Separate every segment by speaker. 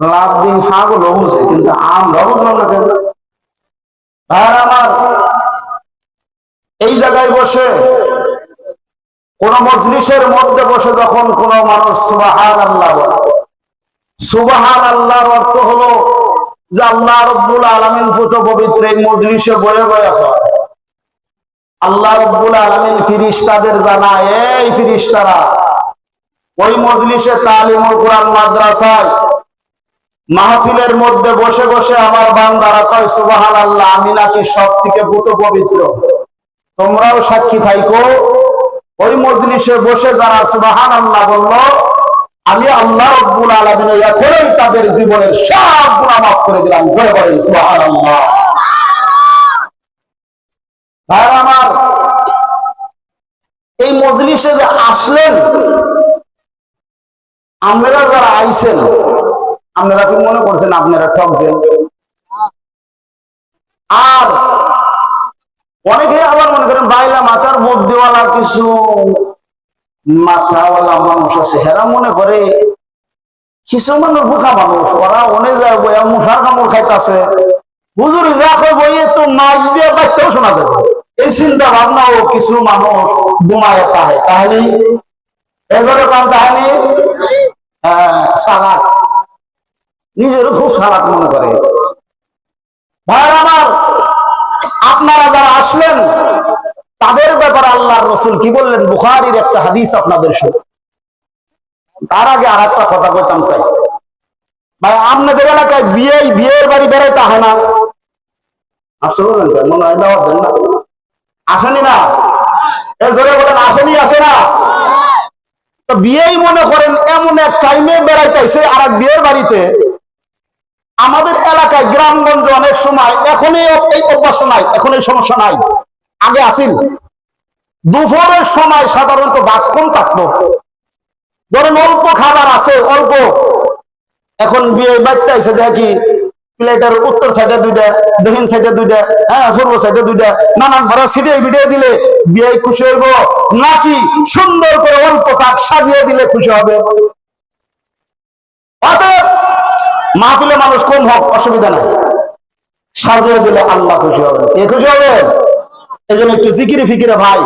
Speaker 1: লাভ। দিয়ে ছাগল বুঝে কিন্তু আমরা বুঝলাম না কেন? আর আমার এই জায়গায় বসে কোন মজলিসের মধ্যে বসে যখন কোন মানুষ সুবাহান আল্লাহ বলে সুবাহান আল্লাহর অর্থ হলো যে আল্লাহ রব্বুল আলমিন পুত পবিত্র এই মজলিসে বয়ে বয়ে আল্লাহ রব্বুল আলমিন ফিরিস্তাদের জানায়, এই ফিরিস্তারা ওই মজলিসে তালিমুল কোরআন মাদ্রাসায় মাহফিলের মধ্যে বসে বসে আমার বান্দারা কয় সুবাহান আল্লাহ আমি নাকি সব থেকে পুত পবিত্র। তোমরাও সাক্ষী থাইকো। ওই মজলিসে বসে যারা সুবাহান আল্লাহ বলল, আমি আল্লাহ রব্বুল আলমিন এখনই তাদের জীবনের সব গুণা মাফ করে দিলাম। জয় বলেন সুবাহান আল্লাহ আমার, এই মজলিসে যে আসলেন আপনারা যারা আইছেন, আপনারা কি মনে করছেন আপনারা ঠকছেন? আর অনেকে আবার মনে করেন, বাইলা মাথার বুদ্ধিওয়ালা কিছু, মাথাওয়ালা মানুষ আছে। হেরা মনে করে, কিছু মানুষ বোকা মানুষ, ওরা অনেক যায় বইয়া মশার কামড় খাইতেছে। হুজুরি যা বইয়ে তো মাইক দিয়ে বাইতেও শোনা যাবে। এই চিন্তা ভাবনাও কিছু মানুষ ঘুমায় তাহে তাহলে এজরে কাম তাহলে? সালাক নিজেরও খুব সালাক মনে করে। ভাই আমার, আপনারা যারা আসলেন, তাদের ব্যাপারে আল্লাহ রসুল কি বললেন? বুখারির একটা হাদিস আপনাদের শুনে তার আগে আর একটা কথা কইতাম চাই ভাই, আপনাদের এলাকায় বিয়ে, বিয়ের বাড়ি বেড়াইতে হয় না? কেন? মনে হয় না। আসেনি না? এ জোরে বলেন, আসেনি, আসে না? তো বিয়েই মনে করেন এমন এক টাইমে বেড়াইতেছে আর এক বিয়ের বাড়িতে। আমাদের এলাকায়, গ্রামগঞ্জ অনেক সময় এখনই এই অভ্যাস নাই এখন এই সমস্যা নাই। আগে আসিল দুপুরের সময় সাধারণত কম থাকতো। ধরেন অল্প খাবার আছে, অল্প। এখন বিয়ে বাড়তে দেখি প্লেটের উত্তর সাইডে দুইটা, দক্ষিণ সাইডে দুইটা হ্যাঁ পূর্ব সাইডে দুইটা। নানান ভাড়া সিটিয়ে ভিডিও দিলে বিয়ে খুশি হইব, নাকি সুন্দর করে অল্প কাঠ সাজিয়ে দিলে খুশি হবে? অতএব মাহফিলে মানুষ কম হোক, অসুবিধা নাই। সাজিয়ে দিলে আল্লাহ খুশি হবে। এ খুশি হবে? এই জন্য একটু জিকিরে ফিকিরে ভাই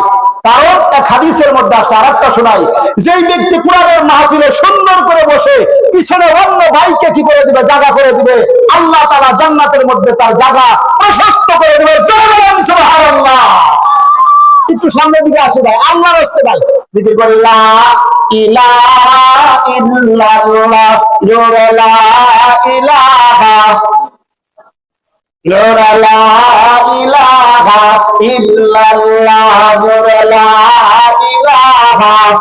Speaker 1: কারণ এক হাদিসের মধ্যে আসে আর একটা শোনাই, যেই ব্যক্তি কোরআনের মাহফিলে সুন্দর করে বসে, পিছনে অন্য ভাইকে কি করে দিবে? জায়গা করে দিবে। আল্লাহ তারা জান্নাতের মধ্যে তার জায়গা প্রশস্ত করে দিবে। একটু সামনের দিকে আসে ভাই, আল্লাহর হস্তে ভাই। জিকির করে, লা ইলাহা ইল্লাল্লাহ। Lora la ilaha illallah Lora la ilaha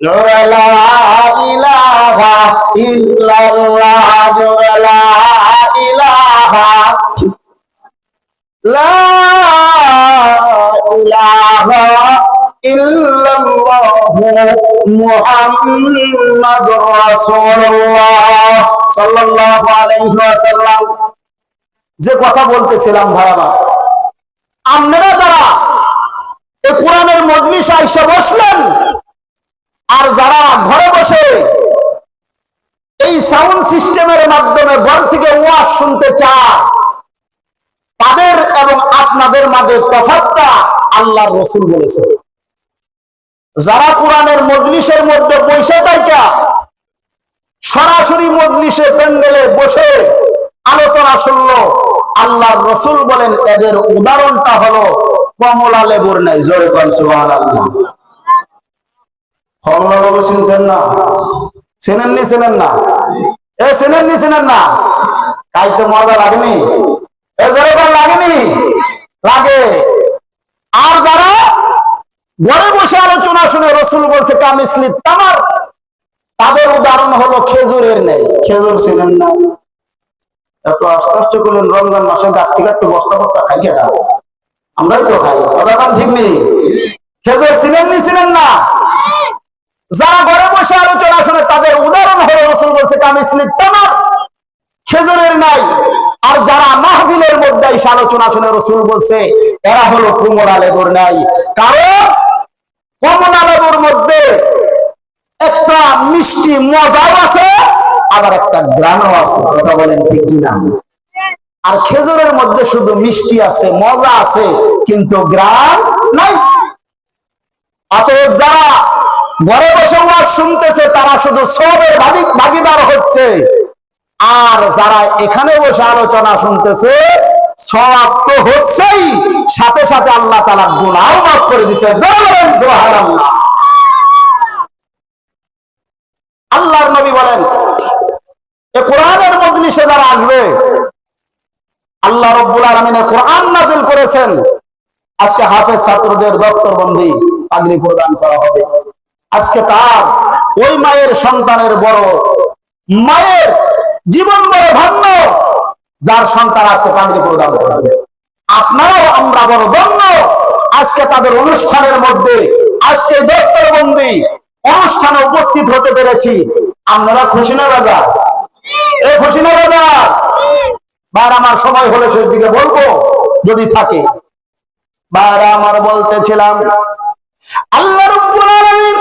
Speaker 1: Lora la ilaha illallah Lora la ilaha La ilaha illallah Muhammad Rasulullah Sallallahu alaihi wasallam যে কথা বলতেছিলাম ভাই আমার। আপনারা যারা এই কোরআনের মজলিস আইসা বসলেন, আর যারা ঘরে বসে এই সাউন্ড সিস্টেমের মাধ্যমে ঘর থেকে ওয়াজ শুনতে চায়, তাদের এবং আপনাদের মাঝে তফাতটা আল্লাহ রসুল বলেছে যারা কোরআনের মজলিসের মধ্যে থাকা, সরাসরি মজলিসে প্যান্ডেলে বসে আলোচনা শুনলো। আল্লাহর রসুল বলেন, এদের উদাহরণটা হলো কমলা লেবুর নাই, জোরে না? চেনেন না এ চেনেন না মজা লাগেনি? এ, জোরে লাগেনি? লাগে। আর যারা ঘরে বসে আলোচনা শুনে রসুল বলছে কামিসলি তামার, তাদের উদাহরণ হলো খেজুরের নেই। খেজুর ছিলেন না? এত আস্তে আস্তে করলেন রমজান মাসে গাঁটটি গাঁটটি বস্তা বস্তা খাই কেটা আমরাই তো খাই। কথা ঠিক নেই? খেজুর ছিলেন নি ছিলেন না? যারা ঘরে বসে আলোচনা শুনে তাদের উদাহরণ হলো রসুল বলছে কামিসলি তামার, খেজুরের নাই। আর যারা মাহফিলের মধ্যে এসে আলোচনা শুনে রসুল বলছে, এরা হলো কুমড়া লেবুর নাই। কারণ কমলা লেবুর মধ্যে একটা মিষ্টি মজাও আছে আবার একটা গ্রানও আছে, কথা বলেন ঠিক কিনা? আর খেজুরের মধ্যে শুধু মিষ্টি আছে, মজা আছে, কিন্তু গ্রাম নাই। অতএব যারা ঘরে বসে ওয়াজ শুনতেছে, তারা শুধু সবের ভাগি- ভাগিদার হচ্ছে। আর যারা এখানে বসে আলোচনা শুনতেছে সব তো হচ্ছেই। সাথে সাথে আল্লাহ তালা গুণাও মাফ করে দিচ্ছে জয় বলেন সুবহানাল্লাহ। আল্লাহর নবী বলেন, এ কোরআনের মজলিসে যারা আসবে, আল্লাহ রব্বুল আলমিনে কোরআন নাজিল করেছেন। আজকে হাফেজ ছাত্রদের দস্তরবন্দি পাগড়ি প্রদান করা হবে। আজকে তার ওই মায়ের সন্তানের বড় মায়ের জীবন বড় ধন্য, যার সন্তান আজকে পাগড়ি প্রদান করবে। আপনারাও আমরা বড় ধন্য, আজকে তাদের অনুষ্ঠানের মধ্যে, আজকে দস্তরবন্দি অনুষ্ঠানে উপস্থিত হতে পেরেছি। আপনারা খুশি না, দাদা? এ খুশি না রাজা বার আমার সময় হলে সেই দিকে বলব, যদি থাকে। বার আমার বলতেছিলাম, আল্লাহ রব্বুল আলামিন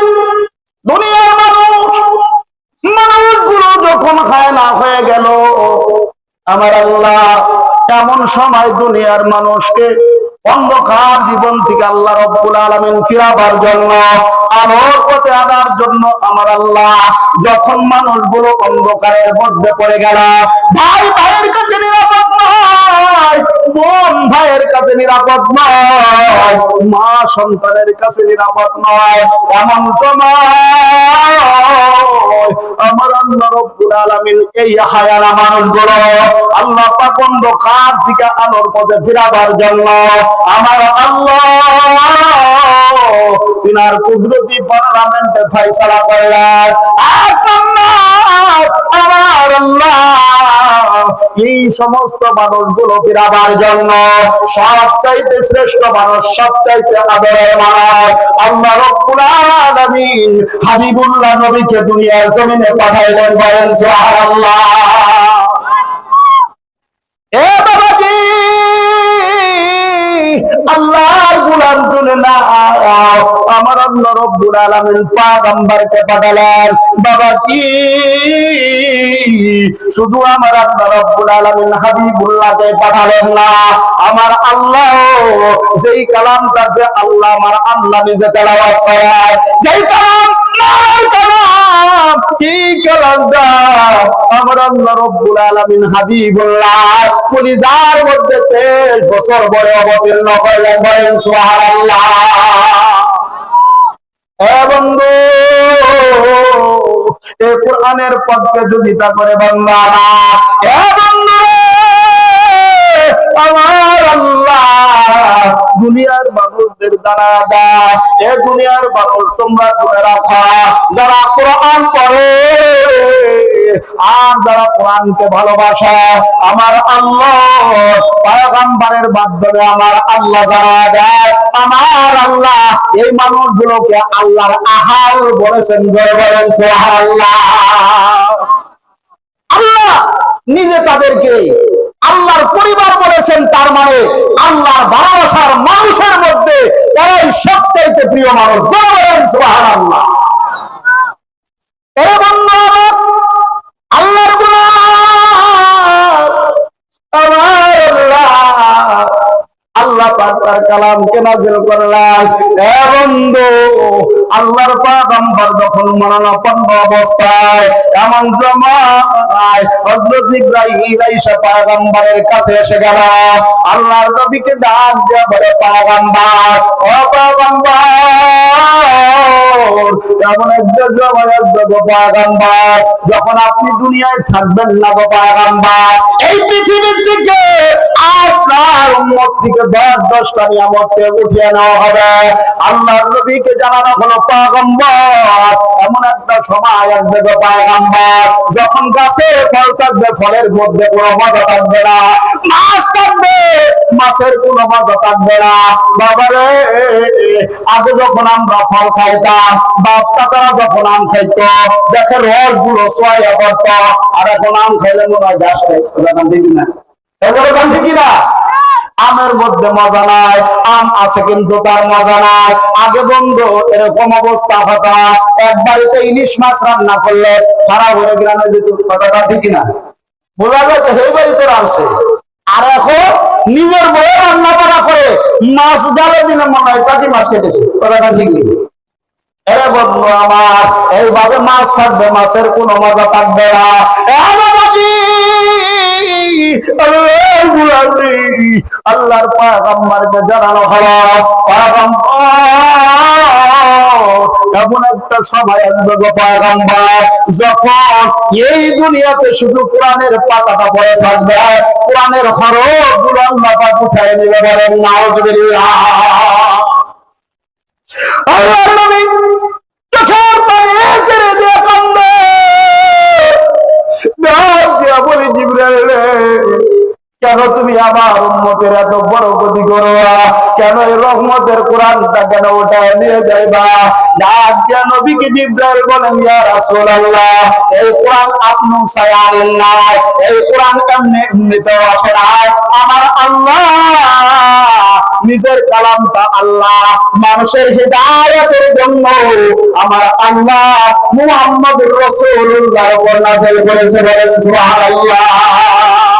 Speaker 1: দুনিয়ার মানুষ মানুষগুলো যখন খায় না হয়ে গেল, আমার আল্লাহ এমন সময় দুনিয়ার মানুষকে অন্ধকার জীবন থেকে আল্লাহ রব্বুল আলমিন ফিরাবার জন্য, আলোর পথে আনার জন্য আমার আল্লাহ যখন মানুষগুলো অন্ধকারের মধ্যে পড়ে গেল, ভাই, ভাইয়ের কাছে নিরাপদ নয় বোন ভাইয়ের কাছে নিরাপদ নয় মা সন্তানের কাছে নিরাপদ নয় এমন সময় আমার আল্লাহ রব্বুল আলামিন এই হায়ানা মানুষগুলো আল্লাহ পাক অন্ধকার থেকে আলোর পথে ফিরাবার জন্য আমার আল্লাহ তিনার কুদরতি পার্লামেন্টে ফয়সালা করলেন। আল্লাহ এই সমস্ত মানুষগুলো ফিরাবার জন্য সব চাইতে শ্রেষ্ঠ মানুষ সব চাইতে আদরের মানুষ। আল্লাহ রব্বুল আলামিন হাবিবুল্লাহ নবীকে দুনিয়ার জমিনে পাঠাইলেন বলেন সুবহানাল্লাহ। আমার আল্লাহ পাঠালেন, বাবা কি? শুধু আমার আল্লাহ রব্বুল আলামিন হাবিবুল্লাহকে পাঠালেন না, আমার আল্লাহ যেই কালামটা যে আল্লাহ আমার আল্লাহ নিজে তেলাওয়াত করায় যেই কালাম না এই কালামটা আমার রব্বুল আলামিন হাবিবুল্লাহ মধ্যে বছর অবতীর্ণ বলেন সুবহানাল্লাহ। এ বন্ধু, এ কোরআনের পথকে যদি তা করে বান্দা এ দুনিয়ার মানুষদের দ্বারা দেয় এ দুনিয়ার মানুষ তোমরা ধরে রাখা। যারা কোরআন পড়ে, আর যারা কোরআনকে ভালোবাসে, আমার আল্লাহ, পয়গম্বরের মাধ্যমে আমার আল্লাহ যারা দেয়, আমার আল্লাহ, এই মানুষগুলোকে আল্লাহর আহাল বলেছেন জয় বলেন, সুবহানাল্লাহ। আল্লাহ নিজে তাদেরকে আল্লাহর পরিবার বলেছেন, তার মানে আল্লাহর ভালোবাসার মানুষের মধ্যে তারাই সবচাইতে প্রিয় মানুষ। বলেন, সুবহানাল্লাহ। আল্লাহ পাক তার কালামকে নাজিল করলেন। বন্ধু আল্লাহর পাগম্বর যখন মরণাপন্ন অবস্থায় এমন ইব্রাহিম পাগম্বরের কাছে এসে গেল। আল্লাহর নবীকে ডাক বলে পাগম্বর ও পাগম্বর এমন একজন পাগম্বর যখন আপনি দুনিয়ায় থাকবেন না গো পাগম্বর এই পৃথিবীর থেকে আপনার উম্মত থেকে দশ দশটা নিয়ামতকে উঠিয়ে নেওয়া হবে। আল্লাহর নবীকে জানানো হলো এমন একটা সময় আসবে গো যখন গাছে ফল থাকবে, ফলের মধ্যে কোনো মজা থাকবে না। মাছ থাকবে, মাছের কোনো মজা থাকবে না। বাবারে, আগে যখন আমরা ফল খাইতাম, বাপ চাচারা যখন আম খাইতো, দেখে রসগুলো সোয়া করতো আর এখন আম খাইলে মনে হয় গাছ খাইতো দিবি না এগুলো গান ঠিক না। আমের মধ্যে মজা নাই, আম আছে কিন্তু তার মজা নাই। আগে এরকম অবস্থা এক বাড়িতে ইলিশ মাছ রান্না করলে গ্রামে যেত কথাটা ঠিক না বোঝা যায় সেই বাড়িতে আর এখন নিজের বয়ে রান্না করা করে, মাছ জালে দিনে মনে হয় টাকি মাছ কেটেছে। কথাটা ঠিক নেই এরে বন্ধু আমার, এইভাবে মাছ থাকবে, মাছের কোনো মজা থাকবে না। আল্লাহর পয়গম্বরকে জানানো হলো এমন একটা সময় আসবে গো পয়গম্বর, যখন এই দুনিয়াতে শুধু কোরআনের পাতাটা পড়ে থাকবে, কোরআনের হরফ উঠায় নিবে বলেন কেন তুমি আমার উম্মতের এত বড় গতি করো? কেন এই রহমতের কোরআনটা কেন ওটায় নিয়ে যাইবা? ডাক নবীকে জিব্রাইল বলেন, ইয়া এই কোরআন আপনি না এই কোরআন আসে না আমার আল্লাহ নিজের কালামটা আল্লাহ মানুষের হৃদায়তের জন্য আমার আল্লাহ মুহাম্মদুর রাসূলুল্লাহ নাযিল করেছে বলেন, সুবহানাল্লাহ।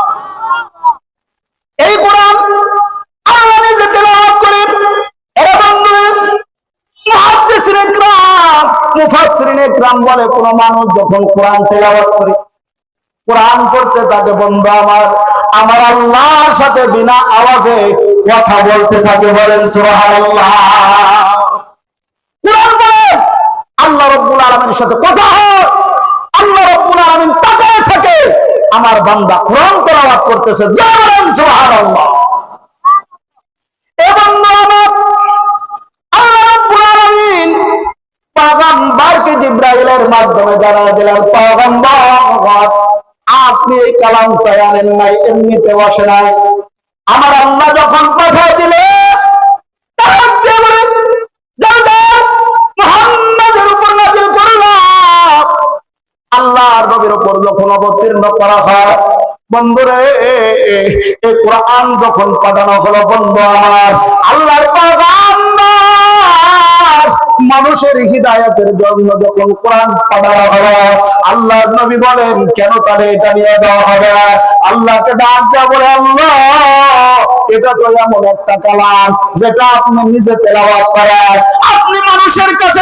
Speaker 1: এই কোরআন আল্লাহ করে। বলে কোন মানুষ যখন কোরআন তেলাওয়াত করে। কোরআন পড়তে থাকে, বন্ধু আমার আমার আল্লাহর সাথে বিনা আওয়াজে কথা বলতে থাকে বলেন আল্লাহ সাথে কথা হয়। আমার বান্দা কোরআন তেলাওয়াত করতেছে সুবহানাল্লাহ। এবং আল্লাহ রব্বুল আলামিন পয়গম্বরকে জিব্রাইলের মাধ্যমে জানাই দিলেন, পয়গম্বর, আপনি এই কালাম নাই এমনিতে বসে নাই। আমার আল্লাহ যখন পাঠিয়ে দিলে ডাক দিয়ে বলে, যাও যাও, মুহাম্মাদের উপর নাযিল করলাম আল্লাহর নবীর উপর যখন অবতীর্ণ করা হয়, বন্ধুরে, এই কোরআন যখন পাঠানো হলো, বন্ধু আমার, আল্লাহর মানুষের হৃদায়তের জন্য যখন কোরআন পাঠানো হলো, আল্লাহর নবী বলেন, কেন তাহলে এটা নিয়ে দেওয়া হবে? আল্লাহকে ডাক দেওয়া বলে, আল্লাহ, এটা তো এমন একটা কালাম, যেটা আপনি নিজে তেলাওয়াত করেন। আপনি মানুষের কাছে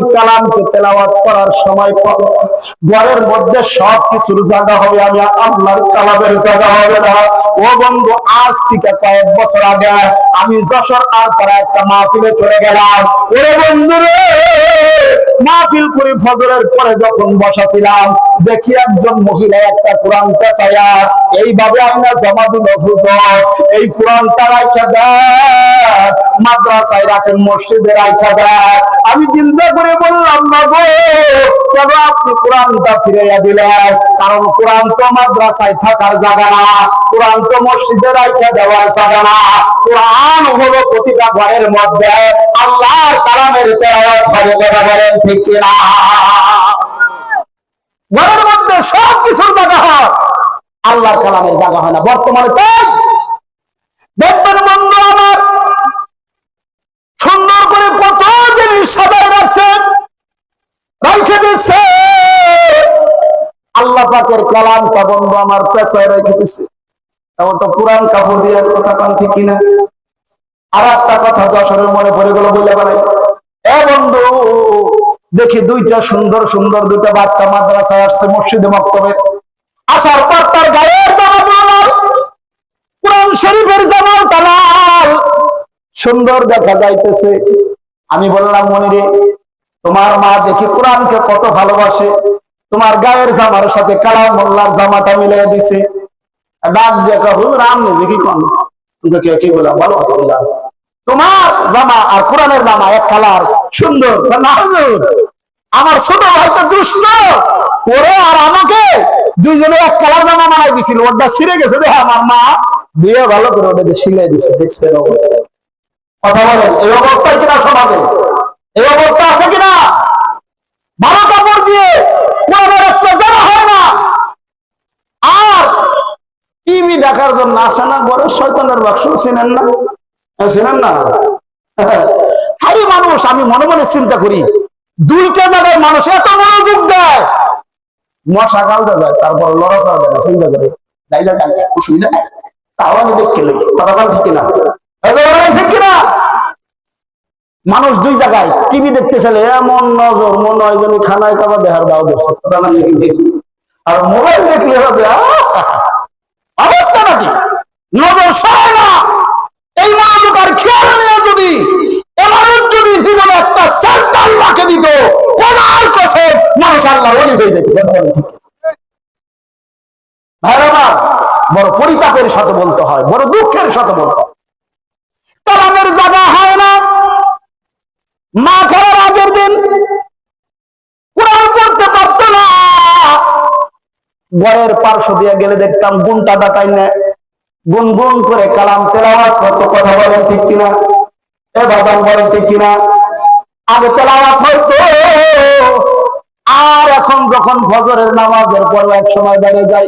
Speaker 1: কালামকে তেলাওয়াত করার সময় ঘরের মধ্যে সব কিছুর জায়গা হবে, আমি আল্লাহর কালামের জায়গা হবে না। ও বন্ধু, আজ থেকে কয়েক বছর আগে আমি যশোর আর পাড়া একটা মাহফিলে চলে গেলাম। ওরে বন্ধু রে, মাহফিল করে ফজরের পরে যখন বসাছিলাম, দেখি একজন মহিলা একটা কোরআন পেঁচাইয়া, এইভাবে আমরা জমা দিল এই কোরআনটা রাখা দেয় মাদ্রাসায় রাখেন, মসজিদে রাখা দেয় আমি চিন্তা করে বললাম, না গো, কেন আপনি কোরআনটা ফিরাইয়া দিলেন? কারণ কোরআন তো মাদ্রাসায় থাকার জায়গা না, কোরআন তো মসজিদে রাখা দেওয়ার জায়গা না। কোরআন হলো প্রতিটা ঘরের মধ্যে আল্লাহর কালামের তেলাওয়াত কথা বলেন ঠিক ঘরের মধ্যে সব কিছুর জায়গা হয়, আল্লাহর কালামের জায়গা হয় না। বর্তমানে তাই, দেখবেন বন্ধু আমার, সুন্দর করে কত সাজায় রাখছেন। দিচ্ছে আল্লাহ পাকের বন্ধু আমার পেশায় রেখে তো পুরান কাপড় দিয়ে কথা কান ঠিক কিনা? আর একটা কথা যশোরের মনে পড়ে গেল বলে বেড়াই এ বন্ধু, দেখি দুইটা সুন্দর সুন্দর দুইটা বাচ্চা মাদ্রাসায় আসছে মসজিদে মক্তবে। আসার পর তার গায়ের জামা লাল। কোরআন শরীফের লাল। সুন্দর দেখা যাইতেছে। আমি বললাম, মনিরে, তোমার মা দেখি কোরআনকে কত ভালোবাসে। তোমার গায়ের জামার সাথে কালাম মোল্লার জামাটা মিলিয়ে দিছে। ডাক দিয়ে হুজুর রাম নিজে কি কন কি বললাম ভালো বললাম তোমার জামা আর কোরআনের জামা এক কালার, সুন্দর। আমার ছোট ভাই তো দুষ্ট। ওরে আর আমাকে দুইজনে এক কালার জামা বানাই দিছিল। ওটা ছিঁড়ে গেছে। দেখ, আমার মা দিয়ে ভালো করে ওটা সিলাই দিছে। দেখছে অবস্থা। কথা বলেন এই অবস্থায় কিনা সমাজে? এই অবস্থা আছে কিনা? ভালো কাপড় দিয়ে কোরআনের একটা জামা হয় না। দেখার জন্য আসে না শয়তানের বাক্স চিনেন না? হ্যাঁ, চিনেন না? হারি মানুষ আমি মনে মনে চিন্তা করি দুইটা জায়গায় মানুষ এত মনোযোগ দেয়। মশা কালটা যায় তারপর লড়াচড়া দেয় না চিন্তা না অসুবিধা নাই। তাও আমি দেখতে লই কথা বল ঠিক কিনা? মানুষ দুই জায়গায়, টিভি দেখতে চলে এমন নজর, মনে হয় যেন খানায় খাবার দেহার দাও দেখছে? আর মোবাইল দেখলে হবে অবস্থা নাকি? নজর না। এই মনোযোগ আর খেয়াল নিয়ে যদি। যদি জীবনে একটা শ্রেষ্ঠ আল্লাহকে দিত কোরআন কসে মানুষ আল্লাহ হয়ে যেত? ভাইরা বড় পরিতাপের সাথে বলতে হয়, বড় দুঃখের সাথে বলতে হয়। কালামের জায়গা হয় না। মা খেলার আগের দিন কোরআন পড়তে পারতো না। ঘরের পার্শ্ব দিয়ে গেলে দেখতাম গুনটা ডাটাই নেয়। গুনগুন করে কালাম তেলাওয়াত কত কথা বলেন ঠিক কিনা? এ বাজান বলেন ঠিক কিনা? আগে তেলাওয়াত হইতো। আর এখন যখন ফজরের নামাজের পর এক সময় বেড়ে যাই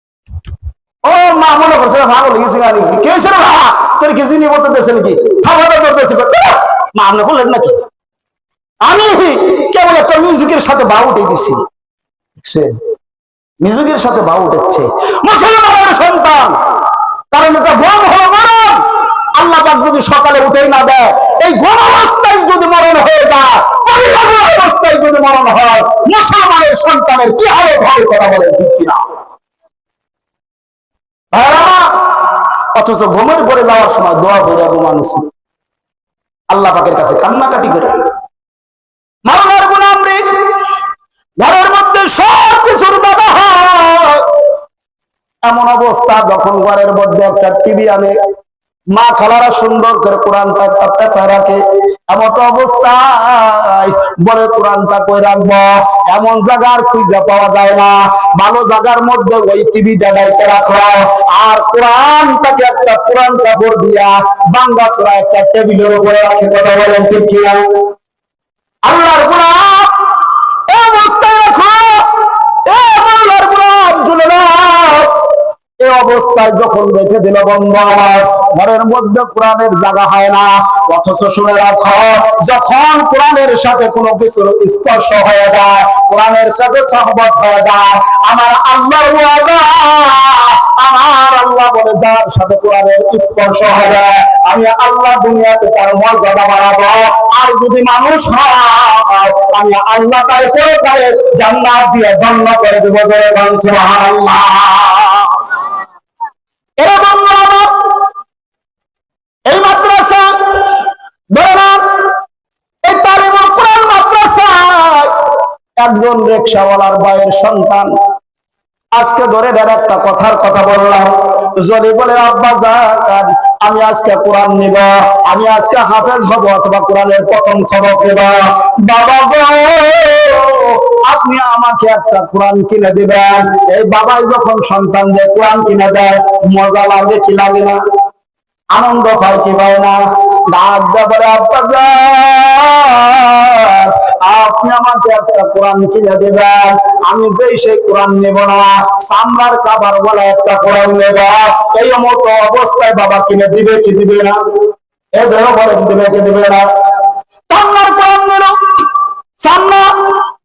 Speaker 1: ও মা, মনে করছে নাকি? কে বাবা তোর বলতে দিয়েছে নাকি? মা, আপনি বললেন নাকি? আমি কেবল একটা মিউজিকের সাথে বা উঠে দিছি মিউজিকের সাথে বা উঠেছে। মুসলমানের সন্তান, কারণ এটা হলো মরণ। আল্লাহ পাক যদি সকালে উঠেই না দেয়, এই গম অবস্থায় যদি মরণ হয়ে যায় অবস্থায় যদি মরণ হয়, মুসলমানের সন্তানের কি হবে ভালো করা বলে ঠিক কিনা? অথচ ঘুমের পরে যাওয়ার সময় দোয়া করে ঘুমানো উচিত। আল্লাহ পাকের কাছে কান্নাকাটি করে। ঘরের মধ্যে সব কিছুর এমন অবস্থা যখন ঘরের মধ্যে একটা টিভি আনে, মা খালারা সুন্দর করে কোরআনটা একটা পেঁচা রাখে, এমন তো বড় কোরআনটা কই রাখব? এমন জায়গার খুঁজে পাওয়া যায় না। ভালো জায়গার মধ্যে ওই টিভিটা ডাইতে রাখল আর কোরআনটাকে একটা কোরআন কাপড় দিয়া বাংলা একটা টেবিলের উপরে রাখে, কথা বলেন ঠিক আল্লাহর গোলাম এ অবস্থায় রাখো এ আল্লাহর গোলাম চলে না এ অবস্থায় যখন রেখে দিল বন্ধ আমার, ঘরের মধ্যে কোরআনের জায়গা হয় না। অথচ শুনে রাখো, যখন কোরআনের সাথে কোনো কিছু স্পর্শ হয়ে যায়, কোরআনের সাথে সহবত হয়ে যায়, আমার আল্লাহর ওয়াদা, আমার আল্লাহ বলে যার সাথে কোরআনের স্পর্শ হবে, আমি আল্লাহ দুনিয়াতে তার মর্যাদা বাড়াবো। আর যদি মানুষ হয়, আমি আল্লাহ তাই করে তারে জান্নাত দিয়ে ধন্য করে দেবো। জোরে সুবহানাল্লাহ। একজন রিক্সাওয়ালার ভাইয়ের সন্তান। আজকে ধরে ধরে একটা কথার কথা বললাম। যদি বলে, আব্বা যান আমি আজকে কোরআন নিব, আমি আজকে হাফেজ হব অথবা কোরআনের প্রথম সবক নেব। বাবা গো আপনি আমাকে একটা কোরআন কিনে দিবেন। এই বাবাই যখন সন্তান সন্তানদের কোরআন কিনে দেয়, মজা লাগে কি লাগে না? আনন্দ পায় কি পায় না? আব্বা আপনি আমাকে একটা কোরআন কিনে দেবেন। আমি যেই সেই কোরআন নেব না। সামরার কাবার বলে একটা কোরআন নেব। এই মতো অবস্থায় বাবা কিনে দিবে কি দিবে না? এ ধরো বলেন, দিবে কি দিবে না?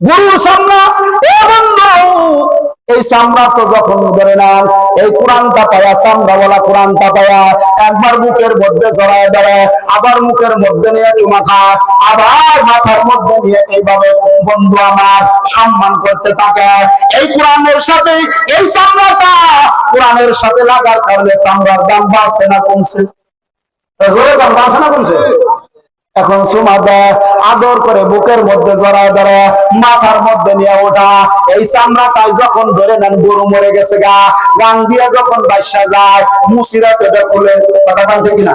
Speaker 1: গুরু সামনা এই চামড়া যখন ধরে নেন, এই কোরআনটা পায়া চামড়া বলা কোরআনটা পায়া, একবার মুখের মধ্যে জড়ায় ধরে, আবার মুখের মধ্যে নিয়ে চুমা খায় আবার মাথার মধ্যে নিয়ে এইভাবে বন্ধু আমার সম্মান করতে থাকে। এই কোরআনের সাথে, এই চামড়াটা কোরআনের সাথে লাগার কারণে চামড়ার দাম বাড়ছে না কমছে। দাম বাড়ছে না কমছে? এখন সুমা দেয় আদর করে বুকের মধ্যে জড়ায় ধরে, মাথার মধ্যে নিয়ে ওঠা। এই চামড়াটাই যখন ধরে নেন, গরু মরে গেছে গা। গান দিয়ে যখন বাইসা যায়, মুসিরাতে এটা খুলে কথা কান? না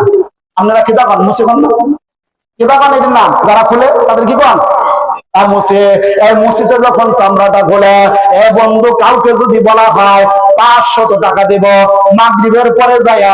Speaker 1: আপনারা কি দাবান মুসে কন নাম? যারা খুলে, তাদের কি কন? আর মুসে, এই মুসিতে যখন চামড়াটা খোলে, এ বন্ধু কাউকে যদি বলা হয়, পাঁচশত টাকা দিব, মাগরিবের পরে যায়া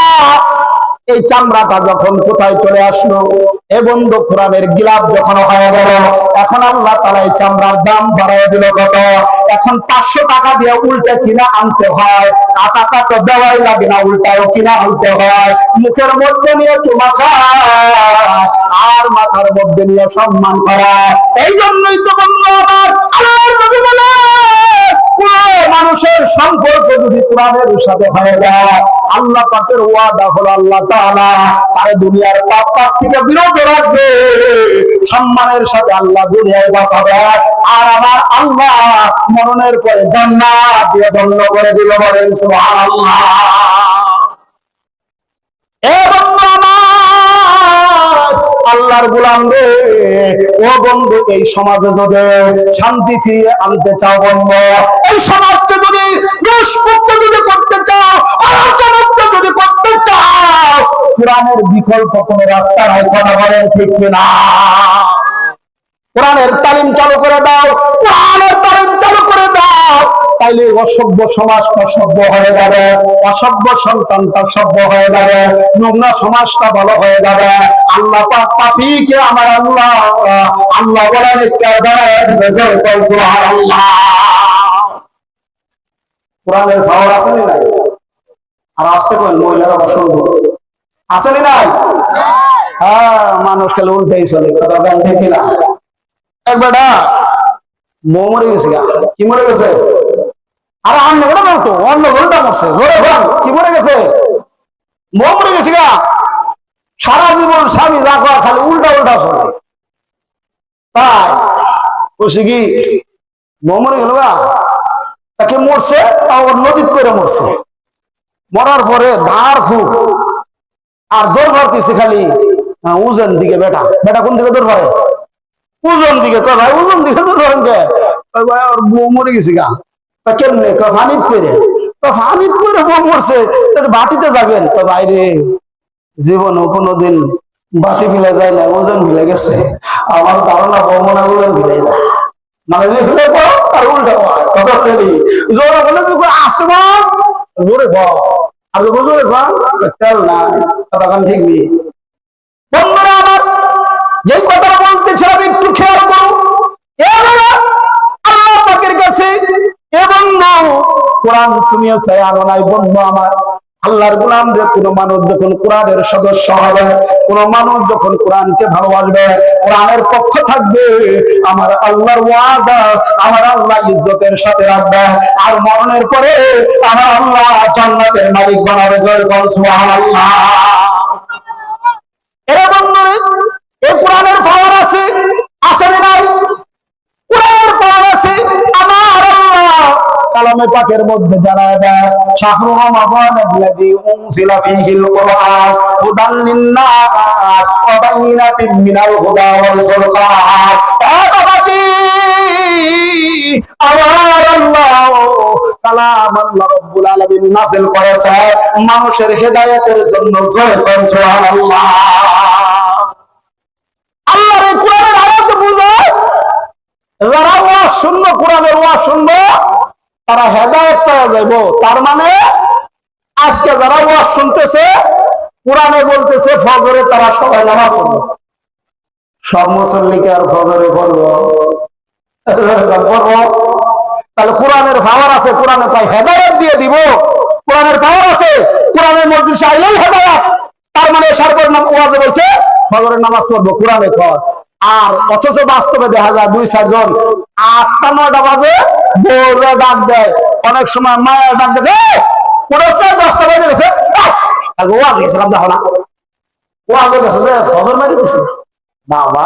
Speaker 1: এই চামড়াটা যখন কোথায় চলে আসলো, এ বন্ধু কোরআনের গিলাপ যখন হয়ে গেল, এখন আল্লাহ তারা এই চামড়ার দাম বাড়াই দিল কত? এখন পাঁচশো টাকা দিয়ে উল্টে কিনা আনতে হয় আর টাকা তো দেওয়াই লাগে না, উল্টাও কিনা আনতে হয়। মুখের মধ্যে নিয়ে চুমা আর মাথার মধ্যে নিয়ে সম্মান করা এই জন্যই তো বন্ধু আমার, আল্লাহর নবী বলে মানুষের সম্পর্ক যদি কোরআনের সাথে হয়ে যায়, আল্লাহ পাকের ওয়াদা হলো আল্লাহ তাআলা তারে দুনিয়ার পাপ কাজ থেকে বিরত রাখবে, সম্মানের সাথে আল্লাহ দুনিয়ায় বাঁচাবে। আর আমার আল্লাহ মরণের পরে জান্নাত দিয়ে ধন্য করে দিল বলেন, সুবহানাল্লাহ। এ বন্ধু আমার! আল্লাহর গোলাম রে। ও বন্ধু, এই সমাজে যদি শান্তি ফিরিয়ে আনতে চাও বন্ধু, এই সমাজকে যদি দুষ্মুক্ত যদি করতে চাও যদি করতে চাও, কোরআনের বিকল্প কোনো রাস্তা নাই, কথা বলেন ঠিক কিনা? কোরআনের তালিম চালু করে দাও তাইলে অসভ্য সমাজটা সভ্য হয়ে যাবে, অসভ্য সন্তানটা সভ্য হয়ে যাবে, নোংরা সমাজটা ভালো হয়ে যাবে। আল্লাহ পাক পাপিকে আমার আল্লাহ আল্লাহ বলেন, কোরআনের নাই? আর আসতে মহিলারা আসেনি নাই? হ্যাঁ উল্টেই চলে না কি মরে গেছে? আরে অন্য বলতো অন্য মরছে জোরে বল কি মরে গেছে? মরে গেছে গা। সারা জীবন স্বামী যা করা খালি উল্টা উল্টা চলে। তাই কি মরে গেল গা। তাকে মরছে? নদীত করে মরছে। মরার পরে ধার খুব। আর দৌড় ধরতেছে খালি হ্যাঁ, উজেন দিকে বেটা। বেটা কোন দিকে দৌড় ধরে ওজন দিকে কয় ভাই ওজন দিকে তো ধরেন কে? ভাই মরে গেছে গা। তা কেমনে? পেরে পেরে বউ মরছে বাটিতে যাবেন তো বাইরে জীবন কোনোদিন বাটি ফেলে যায় না, ওজন ফেলে গেছে। আমার ধারণা ওজন ফেলে যায়। মানে যে ফেলে তার উল্টা হয়। কথা বলি জোরে বলে তুই পার জোরে আর যখন জোরে তেল নাই। কথা ঠিক নেই। বন্ধুরা আমার যে কথাটা বলতেছিলাম একটু খেয়াল করো আল্লাহ পাকের কাছে এ বন্ধু কোরআন তুমিও চাই আনো নাই, বন্ধু আমার। আল্লাহর গোলাম রে কোন মানুষ যখন কোরআনের সদস্য হবে, কোন মানুষ যখন কোরআনকে ভালোবাসবে, কোরআনের পক্ষ থাকবে, আমার আল্লাহর ওয়াদা, আমার আল্লাহ ইজ্জতের সাথে রাখবে। আর মরণের পরে আমার আল্লাহ জান্নাতের মালিক বানাবে, জয় বল সুবহানাল্লাহ। এরা বন্ধুরে, এই কোরআনের পাওয়ার আছে আসেনি নাই? কোরআনের পাওয়ার আছে। কালামে পাকের মধ্যে জানায় দেয়, শাহরু রমাদান কুরআন ওয়া বাইয়িনাতিন মিনাল হুদা ওয়াল ফুরকান। আল্লাহ কালাম আল্লাহ আলামিন নাযিল করেছে, মানুষের হেদায়েতের জন্য জয় করেন সুবহানাল্লাহ। আল্লাহর কোরআনের আয়াত বুঝো? যারা ওয়াজ কোরআনের তারা হেদায়েত পাওয়া যাইব। তার মানে আজকে যারা ওয়াজ শুনতেছে, কোরআনে বলতেছে, ফজরে তারা সবাই নামাজ পড়ব। সব মুসল্লিকে আর ফজরে পড়ব। তাহলে কোরআনের পাওয়ার আছে, কোরআনে কয় হেদায়েত দিয়ে দিব। কোরআনের পাওয়ার আছে, কোরআনের মসজিদ চাইলেই হেদায়েত। তার মানে সরকার ওয়াজে বলছে, ফজরের নামাজ পড়ব, কোরআনে কয়। আর অথচ বাস্তবে দেখা যায় দুই চারজন আটটা, নয়টা বাজে বউরা ডাক দেয়। অনেক সময় মায়ের ডাক দেখে পড়েছে দশটা বেজে গেছে? ওয়াজ গেছিলাম, দেখো না। ওয়াজে গেছে যে ফজর মারি দিছে বাবা,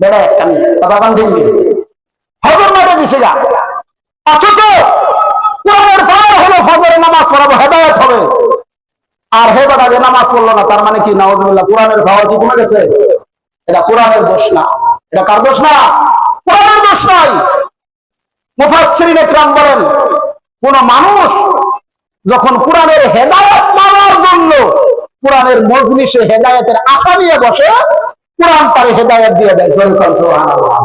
Speaker 1: বেড়া একখানি, কথা কান ঠিক নেই। হজর ফজর মেরে দিছে গা। অথচ কোরআনের হলো ফজরের নামাজ পড়াবো, হেদায়ত হবে। আর হে বেটা, যে নামাজ পড়ল না, তার মানে কি? নওয়াজবিল্লাহ কোরআনের ফাওয়ার কি কমে গেছে? এটা কোরআনের দোষ না। এটা কার দোষ না? কোরআনের দোষ নাই। মুফাসসিরিন একরাম বলেন, কোন মানুষ যখন কোরআনের হেদায়েত পাওয়ার জন্য কোরআনের মজলিসে হেদায়েতের আশা নিয়ে বসে, কোরআন তার হেদায়েত দিয়ে দেয়। জয় সুবহানাল্লাহ।